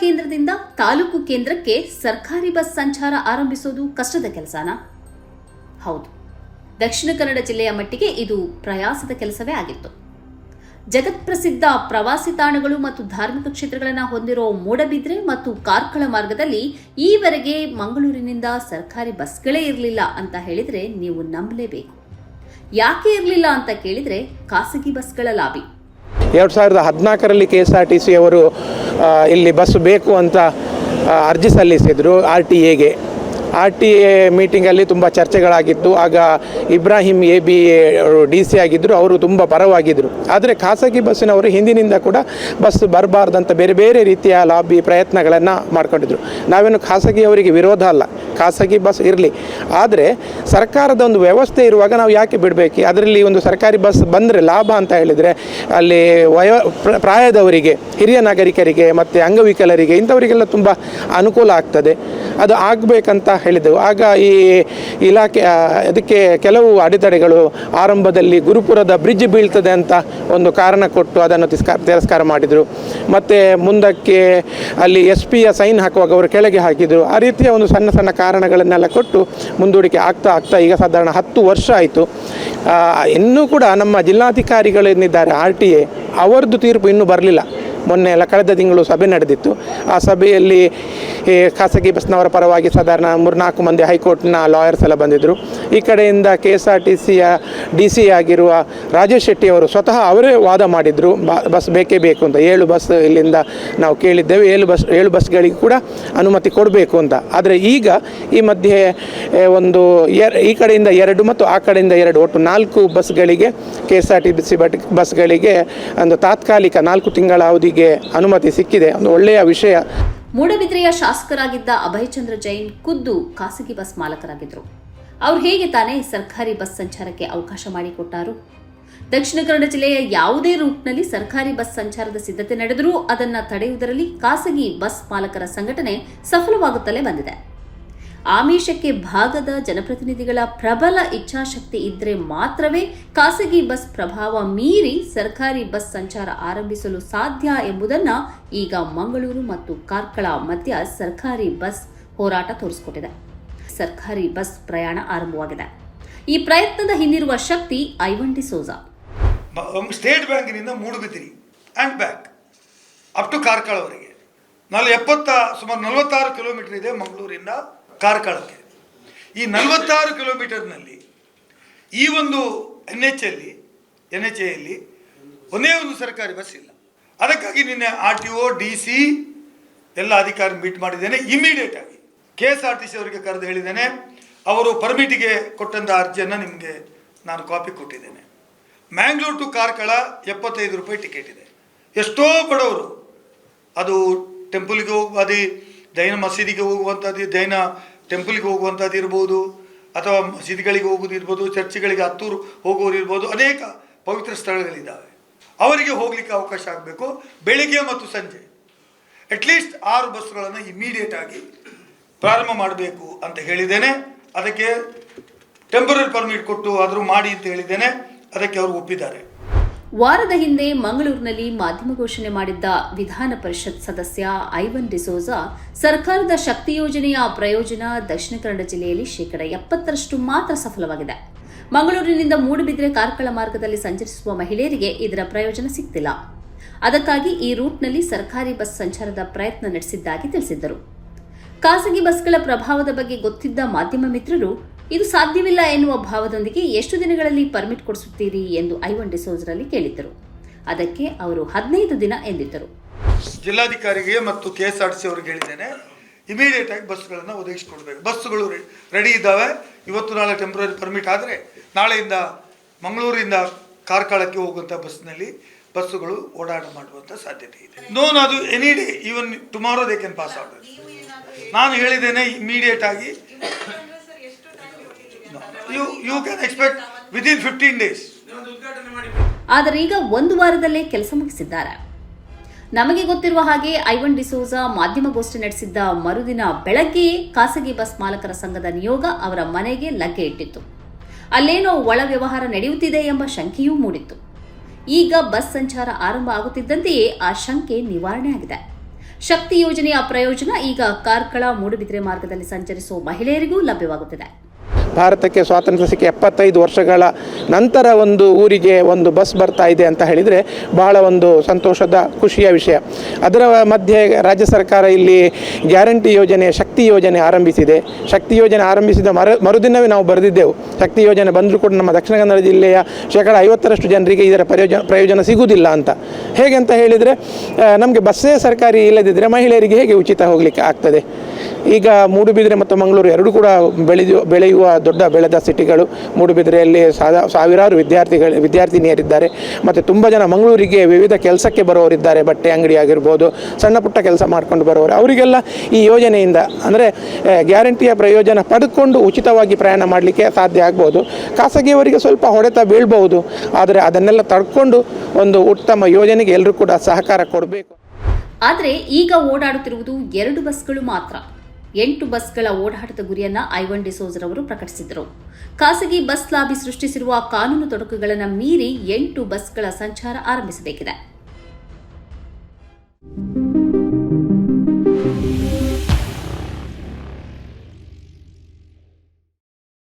ಕೇಂದ್ರದಿಂದ ತಾಲೂಕು ಕೇಂದ್ರಕ್ಕೆ ಸರ್ಕಾರಿ ಬಸ್ ಸಂಚಾರ ಆರಂಭಿಸೋದು ಕಷ್ಟದ ಕೆಲಸನಾ? ಹೌದು. ದಕ್ಷಿಣ ಕನ್ನಡ ಜಿಲ್ಲೆಯ ಮಟ್ಟಿಗೆ ಇದು ಪ್ರಯಾಸದ ಕೆಲಸವೇ ಆಗಿತ್ತು. ಜಗತ್ಪ್ರಸಿದ್ಧ ಪ್ರವಾಸಿ ತಾಣಗಳು ಮತ್ತು ಧಾರ್ಮಿಕ ಕ್ಷೇತ್ರಗಳನ್ನು ಹೊಂದಿರೋ ಮೂಡಬಿದ್ರೆ ಮತ್ತು ಕಾರ್ಕಳ ಮಾರ್ಗದಲ್ಲಿ ಈವರೆಗೆ ಮಂಗಳೂರಿನಿಂದ ಸರ್ಕಾರಿ ಬಸ್ಗಳೇ ಇರಲಿಲ್ಲ ಅಂತ ಹೇಳಿದರೆ ನೀವು ನಂಬಲೇಬೇಕು. ಯಾಕೆ ಇರಲಿಲ್ಲ ಅಂತ ಕೇಳಿದರೆ ಖಾಸಗಿ ಬಸ್ಗಳ ಲಾಬಿ. ಎರಡು ಸಾವಿರದ ಹದಿನಾಲ್ಕರಲ್ಲಿ K S R T C ಅವರು ಇಲ್ಲಿ ಬಸ್ ಬೇಕು ಅಂತ ಅರ್ಜಿ ಸಲ್ಲಿಸಿದರು. ಆರ್ ಟಿ ಎಗೆ ಆರ್ ಟಿ ಎ ಮೀಟಿಂಗಲ್ಲಿ ತುಂಬ ಚರ್ಚೆಗಳಾಗಿತ್ತು. ಆಗ Ibrahim A B D C ಆಗಿದ್ದರು ಅವರು ತುಂಬ ಪರವಾಗಿದ್ದರು ಆದರೆ ಖಾಸಗಿ ಬಸ್ಸಿನವರು ಹಿಂದಿನಿಂದ ಕೂಡ ಬಸ್ ಬರಬಾರ್ದಂತ ಬೇರೆ ಬೇರೆ ರೀತಿಯ ಲಾಬಿ ಪ್ರಯತ್ನಗಳನ್ನು ಮಾಡ್ಕೊಂಡಿದ್ರು. ನಾವೇನು ಖಾಸಗಿಯವರಿಗೆ ವಿರೋಧ ಅಲ್ಲ, ಖಾಸಗಿ ಬಸ್ ಇರಲಿ. ಆದರೆ ಸರ್ಕಾರದ ಒಂದು ವ್ಯವಸ್ಥೆ ಇರುವಾಗ ನಾವು ಯಾಕೆ ಬಿಡಬೇಕು? ಅದರಲ್ಲಿ ಒಂದು ಸರ್ಕಾರಿ ಬಸ್ ಬಂದರೆ ಲಾಭ ಅಂತ ಹೇಳಿದರೆ ಅಲ್ಲಿ ವಯೋ ಪ್ರ- ಪ್ರಾಯದವರಿಗೆ, ಹಿರಿಯ ನಾಗರಿಕರಿಗೆ ಮತ್ತು ಅಂಗವಿಕಲರಿಗೆ ಇಂಥವರಿಗೆಲ್ಲ ತುಂಬ ಅನುಕೂಲ ಆಗ್ತದೆ. ಅದು ಆಗಬೇಕಂತ ಹೇಳಿದೆವು ಆಗ ಈ ಇಲಾಖೆ ಅದಕ್ಕೆ ಕೆಲವು ಅಡೆತಡೆಗಳು ಆರಂಭದಲ್ಲಿ ಗುರುಪುರದ ಬ್ರಿಡ್ಜ್ ಬೀಳ್ತದೆ ಅಂತ ಒಂದು ಕಾರಣ ಕೊಟ್ಟು ಅದನ್ನು ತಿಸ್ಕಾರ ತಿರಸ್ಕಾರ ಮಾಡಿದರು. ಮತ್ತು ಮುಂದಕ್ಕೆ ಅಲ್ಲಿ ಎಸ್ ಪಿಯ ಸೈನ್ ಹಾಕುವಾಗ ಅವರು ಕೆಳಗೆ ಹಾಕಿದರು. ಆ ರೀತಿಯ ಒಂದು ಸಣ್ಣ ಸಣ್ಣ ಕಾರಣಗಳನ್ನೆಲ್ಲ ಕೊಟ್ಟು ಮುಂದೂಡಿಕೆ ಆಗ್ತಾ ಆಗ್ತಾ ಈಗ ಸಾಧಾರಣ ಹತ್ತು ವರ್ಷ ಆಯಿತು. ಇನ್ನೂ ಕೂಡ ನಮ್ಮ ಜಿಲ್ಲಾಧಿಕಾರಿಗಳೇನಿದ್ದಾರೆ ಆರ್ ಟಿ ಎ, ಅವರದ್ದು ತೀರ್ಪು ಇನ್ನೂ ಬರಲಿಲ್ಲ. ಮೊನ್ನೆ ಎಲ್ಲ ಕಳೆದ ತಿಂಗಳು ಸಭೆ ನಡೆದಿತ್ತು. ಆ ಸಭೆಯಲ್ಲಿ ಖಾಸಗಿ ಬಸ್ನವರ ಪರವಾಗಿ ಸಾಧಾರಣ ಮೂರ್ನಾಲ್ಕು ಮಂದಿ ಹೈಕೋರ್ಟ್ನ ಲಾಯರ್ಸ್ ಎಲ್ಲ ಬಂದಿದ್ದರು ಈ ಕಡೆಯಿಂದ ಕೆ ಎಸ್ ಆರ್ ಟಿ ಸಿಯ ಡಿ ಸಿ ಆಗಿರುವ ರಾಜೇಶ್ ಶೆಟ್ಟಿ ಅವರು ಸ್ವತಃ ಅವರೇ ವಾದ ಮಾಡಿದರು. ಬಸ್ ಬೇಕೇ ಬೇಕು ಅಂತ. ಏಳು ಬಸ್ ಇಲ್ಲಿಂದ ನಾವು ಕೇಳಿದ್ದೇವೆ. ಏಳು ಬಸ್, ಏಳು ಬಸ್ಗಳಿಗೆ ಕೂಡ ಅನುಮತಿ ಕೊಡಬೇಕು ಅಂತ. ಆದರೆ ಈಗ ಈ ಮಧ್ಯೆ ಒಂದು ಎರ್, ಈ ಕಡೆಯಿಂದ ಎರಡು ಮತ್ತು ಆ ಕಡೆಯಿಂದ ಎರಡು, ಒಟ್ಟು ನಾಲ್ಕು ಬಸ್ಗಳಿಗೆ K S R T C but, ಬಸ್ಗಳಿಗೆ ಒಂದು ತಾತ್ಕಾಲಿಕ ನಾಲ್ಕು ತಿಂಗಳ ಅವಧಿಗೆ ಅನುಮತಿ ಸಿಕ್ಕಿದೆ. ಒಂದು ಒಳ್ಳೆಯ ವಿಷಯ. ಮೂಡಬಿದ್ರೆಯ ಶಾಸಕರಾಗಿದ್ದ ಅಭಯಚಂದ್ರ ಜೈನ್ ಖುದ್ದು ಖಾಸಗಿ ಬಸ್ ಮಾಲಕರಾಗಿದ್ದರು. ಅವ್ರು ಹೇಗೆ ತಾನೇ ಸರ್ಕಾರಿ ಬಸ್ ಸಂಚಾರಕ್ಕೆ ಅವಕಾಶ ಮಾಡಿಕೊಟ್ಟಾರು? ದಕ್ಷಿಣ ಕನ್ನಡ ಜಿಲ್ಲೆಯ ಯಾವುದೇ ರೂಟ್ನಲ್ಲಿ ಸರ್ಕಾರಿ ಬಸ್ ಸಂಚಾರದ ಸಿದ್ಧತೆ ನಡೆದರೂ ಅದನ್ನ ತಡೆಯುವುದರಲ್ಲಿ ಖಾಸಗಿ ಬಸ್ ಮಾಲಕರ ಸಂಘಟನೆ ಸಫಲವಾಗುತ್ತಲೇ ಬಂದಿದೆ. ಆಮಿಷಕ್ಕೆ ಭಾಗದ ಜನಪ್ರತಿನಿಧಿಗಳ ಪ್ರಬಲ ಇಚ್ಛಾಶಕ್ತಿ ಇದ್ರೆ ಮಾತ್ರವೇ ಖಾಸಗಿ ಬಸ್ ಪ್ರಭಾವ ಮೀರಿ ಸರ್ಕಾರಿ ಬಸ್ ಸಂಚಾರ ಆರಂಭಿಸಲು ಸಾಧ್ಯ ಎಂಬುದನ್ನ ಈಗ ಮಂಗಳೂರು ಮತ್ತು ಕಾರ್ಕಳ ಮಧ್ಯ ಸರ್ಕಾರಿ ಬಸ್ ಹೋರಾಟ ತೋರಿಸಿಕೊಟ್ಟಿದೆ. ಸರ್ಕಾರಿ ಬಸ್ ಪ್ರಯಾಣ ಆರಂಭವಾಗಿದೆ. ಈ ಪ್ರಯತ್ನದ ಹಿಂದಿರುವ ಶಕ್ತಿ ಐವಂಡಿ ಸೋಜಾ. ಸ್ಟೇಟ್ ಬ್ಯಾಂಕಿನಿಂದ Moodbidri and back, up to ಕಾರ್ಕಳವರೆಗೆ ನಾಳೆ ಎಪ್ಪತ್ತ, ಸುಮಾರು ನಲವತ್ತಾರು ಕಿಲೋಮೀಟರ್ ಇದೆ ಮಂಗಳೂರಿಂದ. ಕಾರ್ಕಳಕ್ಕೆ. ಈ ನಲವತ್ತಾರು ಕಿಲೋಮೀಟರ್ನಲ್ಲಿ ಈ ಒಂದು ಎನ್ ಎಚ್ ಅಲ್ಲಿ ಎನ್ ಎಚ್ ಎಲ್ಲಿ ಒಂದೇ ಒಂದು ಸರ್ಕಾರಿ ಬಸ್ ಇಲ್ಲ. ಅದಕ್ಕಾಗಿ ನಿನ್ನೆ R T O, D C ಎಲ್ಲ ಅಧಿಕಾರಿ ಮೀಟ್ ಮಾಡಿದ್ದೇನೆ. ಇಮಿಡಿಯೇಟ್ ಆಗಿ K S R T C ಅವರಿಗೆ ಕರೆದು ಹೇಳಿದ್ದೇನೆ. ಅವರು ಪರ್ಮಿಟಿಗೆ ಕೊಟ್ಟಂತ ಅರ್ಜಿಯನ್ನು ನಿಮಗೆ ನಾನು ಕಾಪಿ ಕೊಟ್ಟಿದ್ದೇನೆ. ಮ್ಯಾಂಗ್ಳೂರ್ ಟು ಕಾರ್ಕಳ ಎಪ್ಪತ್ತೈದು ರೂಪಾಯಿ ಟಿಕೆಟ್ ಇದೆ. ಎಷ್ಟೋ ಬಡವರು ಅದು ಟೆಂಪಲ್ಗೆ ಹೋಗುವ ಜೈನ ಮಸೀದಿಗೆ ಹೋಗುವಂಥದ್ದು ಜೈನ ಟೆಂಪಲ್ಗೆ ಹೋಗುವಂಥದ್ದು ಇರ್ಬೋದು, ಅಥವಾ ಮಸೀದಿಗಳಿಗೆ ಹೋಗೋದು ಇರ್ಬೋದು, ಚರ್ಚ್ಗಳಿಗೆ ಹತ್ತೂರು ಹೋಗೋರು ಇರ್ಬೋದು, ಅನೇಕ ಪವಿತ್ರ ಸ್ಥಳಗಳಿದ್ದಾವೆ. ಅವರಿಗೆ ಹೋಗಲಿಕ್ಕೆ ಅವಕಾಶ ಆಗಬೇಕು ಬೆಳಿಗ್ಗೆ ಮತ್ತು ಸಂಜೆ. ಅಟ್ಲೀಸ್ಟ್ ಆರು ಬಸ್ಗಳನ್ನು ಇಮ್ಮಿಡಿಯೇಟ್ ಆಗಿ ಪ್ರಾರಂಭ ಮಾಡಬೇಕು ಅಂತ ಹೇಳಿದ್ದೇನೆ. ಅದಕ್ಕೆ ಟೆಂಪರರಿ ಪರ್ಮಿಟ್ ಕೊಟ್ಟು ಆದರೂ ಮಾಡಿ ಅಂತ ಹೇಳಿದ್ದೇನೆ. ಅದಕ್ಕೆ ಅವರು ಒಪ್ಪಿದ್ದಾರೆ. ವಾರದ ಹಿಂದೆ ಮಂಗಳೂರಿನಲ್ಲಿ ಮಾಧ್ಯಮ ಘೋಷಣೆ ಮಾಡಿದ್ದ ವಿಧಾನ ಪರಿಷತ್ ಸದಸ್ಯ ಐವನ್ ಡಿಸೋಜಾ ಸರ್ಕಾರದ ಶಕ್ತಿ ಯೋಜನೆಯ ಪ್ರಯೋಜನ ದಕ್ಷಿಣ ಕನ್ನಡ ಜಿಲ್ಲೆಯಲ್ಲಿ ಶೇಕಡ ಎಪ್ಪತ್ತರಷ್ಟು ಮಾತ್ರ ಸಫಲವಾಗಿದೆ. ಮಂಗಳೂರಿನಿಂದ ಮೂಡುಬಿದಿರೆ ಕಾರ್ಕಳ ಮಾರ್ಗದಲ್ಲಿ ಸಂಚರಿಸುವ ಮಹಿಳೆಯರಿಗೆ ಇದರ ಪ್ರಯೋಜನ ಸಿಗ್ತಿಲ್ಲ. ಅದಕ್ಕಾಗಿ ಈ ರೂಟ್ನಲ್ಲಿ ಸರ್ಕಾರಿ ಬಸ್ ಸಂಚಾರದ ಪ್ರಯತ್ನ ನಡೆಸಿದ್ದಾಗಿ ತಿಳಿಸಿದ್ದರು. ಖಾಸಗಿ ಬಸ್ಗಳ ಪ್ರಭಾವದ ಬಗ್ಗೆ ಗೊತ್ತಿದ್ದ ಮಾಧ್ಯಮ ಮಿತ್ರರು ಇದು ಸಾಧ್ಯವಿಲ್ಲ ಎನ್ನುವ ಭಾವದೊಂದಿಗೆ ಎಷ್ಟು ದಿನಗಳಲ್ಲಿ ಪರ್ಮಿಟ್ ಕೊಡಿಸುತ್ತೀರಿ ಎಂದು ಐವನ್ ಡಿಸೋಜ್ರಲ್ಲಿ ಕೇಳಿದ್ದರು. ಅದಕ್ಕೆ ಅವರು ಹದಿನೈದು ದಿನ ಎಂದಿದ್ದರು. ಜಿಲ್ಲಾಧಿಕಾರಿಗೆ ಮತ್ತು ಕೆ ಎಸ್ ಆರ್ ಸಿ ಅವರಿಗೆ ಹೇಳಿದ್ದೇನೆ ಇಮಿಡಿಯೇಟ್ ಆಗಿ ಬಸ್ಗಳನ್ನು ಒದಗಿಸಿಕೊಡ್ಬೇಕು. ಬಸ್ಸುಗಳು ರೆಡಿ ಇದ್ದಾವೆ. ಇವತ್ತು ನಾಳೆ ಟೆಂಪ್ರರಿ ಪರ್ಮಿಟ್ ಆದರೆ ನಾಳೆಯಿಂದ ಮಂಗಳೂರಿಂದ ಕಾರ್ಕಳಕ್ಕೆ ಹೋಗುವಂಥ ಬಸ್ನಲ್ಲಿ ಬಸ್ಸುಗಳು ಓಡಾಟ ಮಾಡುವಂಥ ಸಾಧ್ಯತೆ ಇದೆ. ನೋನ್ ಅದು any day even tomorrow they can pass out ನಾನು ಹೇಳಿದ್ದೇನೆ ಇಮಿಡಿಯೇಟ್ ಆಗಿ ಆದರೆ ಈಗ ಒಂದು ವಾರದಲ್ಲೇ ಕೆಲಸ ಮುಗಿಸಿದ್ದಾರೆ. ನಮಗೆ ಗೊತ್ತಿರುವ ಹಾಗೆ ಐವನ್ ಡಿಸೋಜಾ ಮಾಧ್ಯಮಗೋಷ್ಠಿ ನಡೆಸಿದ್ದ ಮರುದಿನ ಬೆಳಗ್ಗೆಯೇ ಖಾಸಗಿ ಬಸ್ ಮಾಲಕರ ಸಂಘದ ನಿಯೋಗ ಅವರ ಮನೆಗೆ ಲಗ್ಗೆ ಇಟ್ಟಿತ್ತು. ಅಲ್ಲೇನೋ ಒಳ ವ್ಯವಹಾರ ನಡೆಯುತ್ತಿದೆ ಎಂಬ ಶಂಕೆಯೂ ಮೂಡಿತ್ತು. ಈಗ ಬಸ್ ಸಂಚಾರ ಆರಂಭ ಆಗುತ್ತಿದ್ದಂತೆಯೇ ಆ ಶಂಕೆ ನಿವಾರಣೆ ಆಗಿದೆ. ಶಕ್ತಿ ಯೋಜನೆಯ ಪ್ರಯೋಜನ ಈಗ ಕಾರ್ಕಳ ಮೂಡುಬಿದಿರೆ ಮಾರ್ಗದಲ್ಲಿ ಸಂಚರಿಸುವ ಮಹಿಳೆಯರಿಗೂ ಲಭ್ಯವಾಗುತ್ತಿದೆ. ಭಾರತಕ್ಕೆ ಸ್ವಾತಂತ್ರ್ಯ ಸಿಕ್ಕಿ ಎಪ್ಪತ್ತೈದು ವರ್ಷಗಳ ನಂತರ ಒಂದು ಊರಿಗೆ ಒಂದು ಬಸ್ ಬರ್ತಾ ಇದೆ ಅಂತ ಹೇಳಿದರೆ ಬಹಳ ಒಂದು ಸಂತೋಷದ ಖುಷಿಯ ವಿಷಯ. ಅದರ ಮಧ್ಯೆ ರಾಜ್ಯ ಸರ್ಕಾರ ಇಲ್ಲಿ ಗ್ಯಾರಂಟಿ ಯೋಜನೆ, ಶಕ್ತಿ ಯೋಜನೆ ಆರಂಭಿಸಿದೆ. ಶಕ್ತಿ ಯೋಜನೆ ಆರಂಭಿಸಿದ ಮರು, ಮರುದಿನವೇ ನಾವು ಬರೆದಿದ್ದೆವು. ಶಕ್ತಿ ಯೋಜನೆ ಬಂದರೂ ಕೂಡ ನಮ್ಮ ದಕ್ಷಿಣ ಕನ್ನಡ ಜಿಲ್ಲೆಯ ಶೇಕಡ ಐವತ್ತರಷ್ಟು ಜನರಿಗೆ ಇದರ ಪ್ರಯೋಜನ ಪ್ರಯೋಜನ ಸಿಗುವುದಿಲ್ಲ ಅಂತ. ಹೇಗೆ ಅಂತ ಹೇಳಿದರೆ ನಮಗೆ ಬಸ್ಸೇ ಸರ್ಕಾರಿ ಇಲ್ಲದಿದ್ದರೆ ಮಹಿಳೆಯರಿಗೆ ಹೇಗೆ ಉಚಿತ ಹೋಗಲಿಕ್ಕೆ ಆಗ್ತದೆ? ಈಗ ಮೂಡುಬಿದಿರೆ ಮತ್ತು ಮಂಗಳೂರು ಎರಡೂ ಕೂಡ ಬೆಳೆದು ಬೆಳೆಯುವ ದೊಡ್ಡ ಬೆಳೆದ ಸಿಟಿಗಳು. ಮೂಡುಬಿದಿರೆಯಲ್ಲಿ ಸಾದಾ ಸಾವಿರಾರು ವಿದ್ಯಾರ್ಥಿಗಳು ವಿದ್ಯಾರ್ಥಿನಿಯರಿದ್ದಾರೆ. ಮತ್ತು ತುಂಬ ಜನ ಮಂಗಳೂರಿಗೆ ವಿವಿಧ ಕೆಲಸಕ್ಕೆ ಬರೋರಿದ್ದಾರೆ ಬಟ್ಟೆ ಅಂಗಡಿ ಆಗಿರ್ಬೋದು, ಸಣ್ಣ ಪುಟ್ಟ ಕೆಲಸ ಮಾಡ್ಕೊಂಡು ಬರೋರು. ಅವರಿಗೆಲ್ಲ ಈ ಯೋಜನೆಯಿಂದ ಅಂದರೆ ಗ್ಯಾರಂಟಿಯ ಪ್ರಯೋಜನ ಪಡೆದುಕೊಂಡು ಉಚಿತವಾಗಿ ಪ್ರಯಾಣ ಮಾಡಲಿಕ್ಕೆ ಸಾಧ್ಯ ಆಗ್ಬೋದು. ಖಾಸಗಿಯವರಿಗೆ ಸ್ವಲ್ಪ ಹೊಡೆತ ಬೀಳ್ಬೋದು ಆದರೆ ಅದನ್ನೆಲ್ಲ ತಡ್ಕೊಂಡು ಒಂದು ಉತ್ತಮ ಯೋಜನೆಗೆ ಎಲ್ಲರೂ ಕೂಡ ಸಹಕಾರ ಕೊಡಬೇಕು. ಆದರೆ ಈಗ ಓಡಾಡುತ್ತಿರುವುದು ಎರಡು ಬಸ್ಗಳು ಮಾತ್ರ. ಎಂಟು ಬಸ್ಗಳ ಓಡಾಟದ ಗುರಿಯನ್ನ ಐವನ್ ಡಿಸೋಜರ್ ಅವರು ಪ್ರಕಟಿಸಿದರು ಖಾಸಗಿ ಬಸ್ ಲಾಬಿ ಸೃಷ್ಟಿಸಿರುವ ಕಾನೂನು ತೊಡಕುಗಳನ್ನು ಮೀರಿ ಎಂಟು ಬಸ್ಗಳ ಸಂಚಾರ ಆರಂಭಿಸಬೇಕಿದೆ.